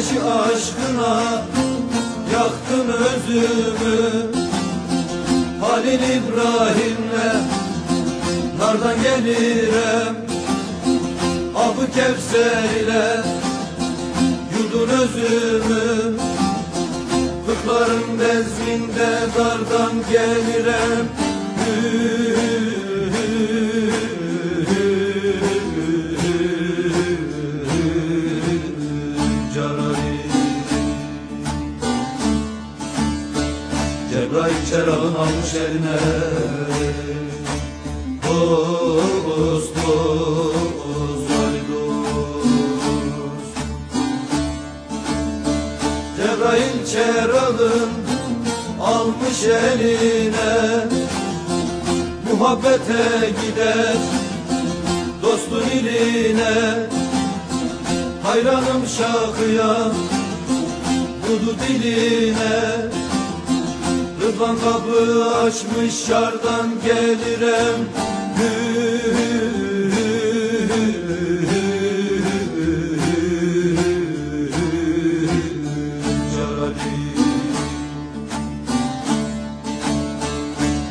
ateşi aşkına Yaktın özümü. Halil İbrahim'le Nardan gelirem. Abı Kevser ile Yudun özümü. Kırkların bezminde dardan gelirem. Carari Cebrail çerağın almış eline. Dost, dost, vay dost Cebrail çerağın almış eline. Muhabbete gider dostun iline. Hayranım şakıya Dudu diline Rıdvan kapı açmış şardan gelirem.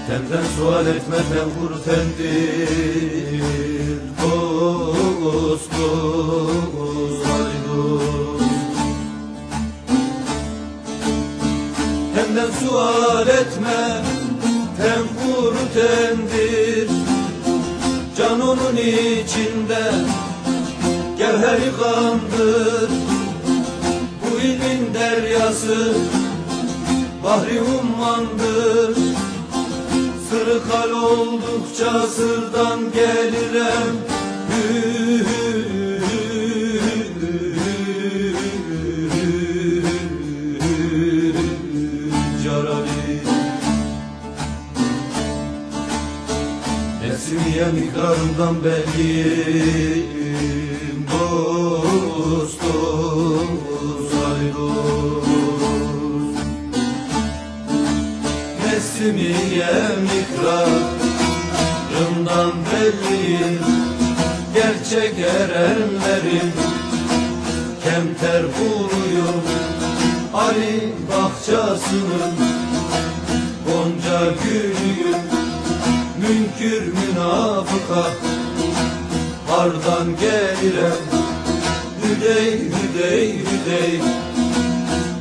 Tenden sual etme tenkur tendir Dost dost etme tenkur tendir Can onun içinde Gevheri kandır. Bu ilmin deryası Bahri ummandır. Sırrı kal oldukça sırdan gelirem Nesimiye mikrarından belliyim Dost, dost, ay dost. Nesimiye mikrarından belliyim Gerçek erenlerin Kemter vuruyor Ali bahçasının. Gonca gülüyüm Münkür münafıka. Hardan gelirem Hüdey hüdey hüdey.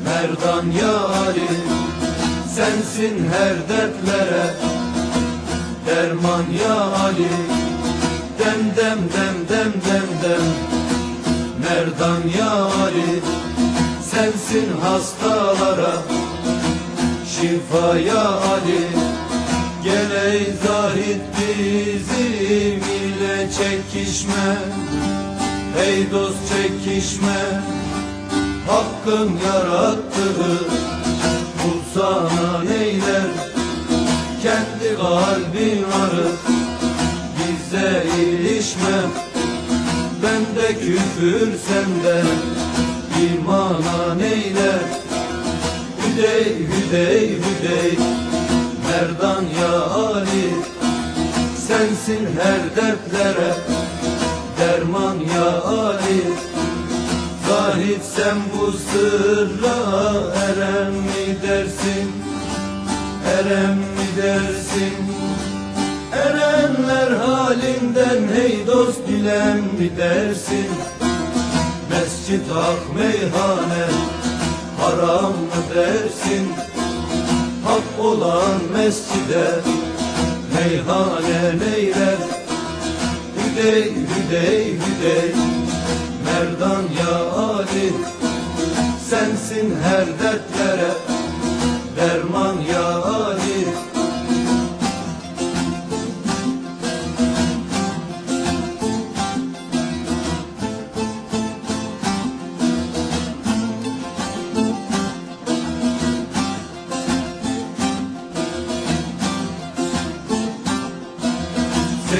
Merdan ya Ali Sensin her dertlere. Derman ya Ali Dem dem dem dem dem dem. Merdan ya Ali Sensin hastalara. Şifa ya bizim ile çekişme. Ey dost çekişme. Hakkın yarattığı Kul sana neyler? Kendi kalbin arı Bize ilişme. Bende küfür sende imana neyler? Hüdey hüdey hüdey Merdan ya Sensin her dertlere. Derman ya Ali Zahid sen bu sırra erem mi dersin? Erem mi dersin? Erenler halinden hey dost bilen mi dersin? Mescit hak meyhane haram mı dersin? Hak olan mescide meyhane neyler Hüdey hüdey hüdey. Merdan ya Ali. Sensin her dertlere Derman ya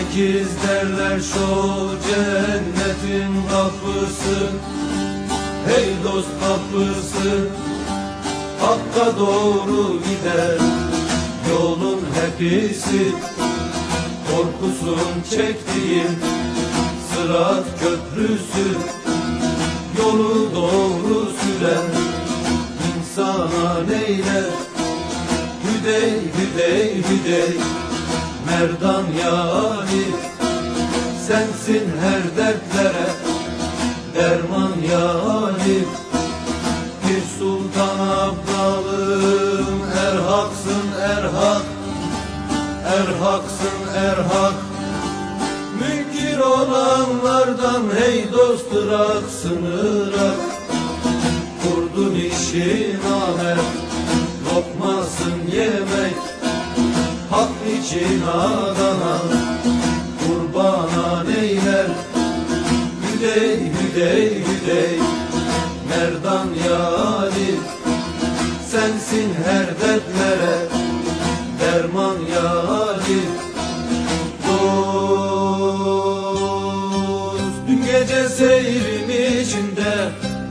Sekiz derler şu cennetin kapısı. Hey dost kapısı Hakka doğru gider. Yolun hepsi Korkusun çektiğim Sırat köprüsü. Yolu doğru süren insana neyler Hüdey hüdey hüdey Merdan yani. Sensin her dertlere Derman yani. Bir sultan abdalım Erhaksın erhak Erhaksın erhak Münkir olanlardan hey dost ırak. Sınırak Kurdun işi Hak için adana Kurbana neyler? Hüdey hüdey hüdey Merdan yâri Sensin her dertlere Derman yâri Dost Dün gece seyrim içinde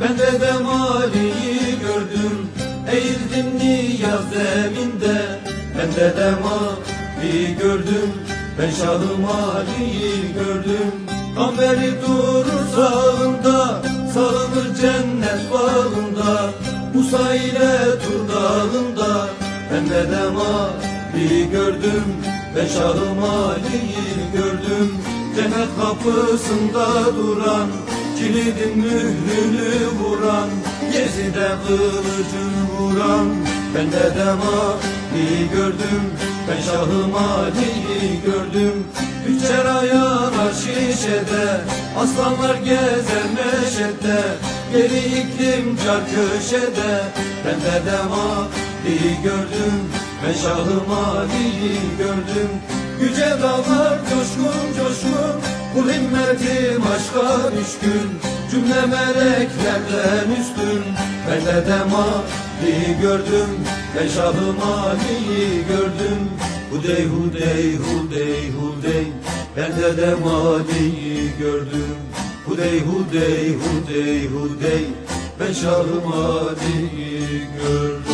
Ben de demaliyi gördüm. Eğildim niyaz zeminde Ben de demali gördüm Ben şahım Ali'yi gördüm. Kamberi durur sağında Sağılır cennet bağında. Musa ile Tur dağında Ben de demali gördüm. Ben şahım Ali'yi gördüm. Cennet kapısında duran Kilidin mührünü vuran. Gezide kılıcını vuran Ben de demali gördüm Ben şahım Ali'yi gördüm. Üçer ayağına şişede Aslanlar gezer meşede. Geri iklim car köşede Ben de demali gördüm. Ben şahım Ali'yi gördüm. Yüce dağlar coşkun coşkun. Kul himmetim aşka düşkün. Cümle meleklerden üstün. Ben de demali gördüm Ben şahım Ali'yi gördüm Hudey hudey hudey hudey Ben de demaliyi gördüm. Hudey hudey hudey hudey Ben şahım Ali'yi gördüm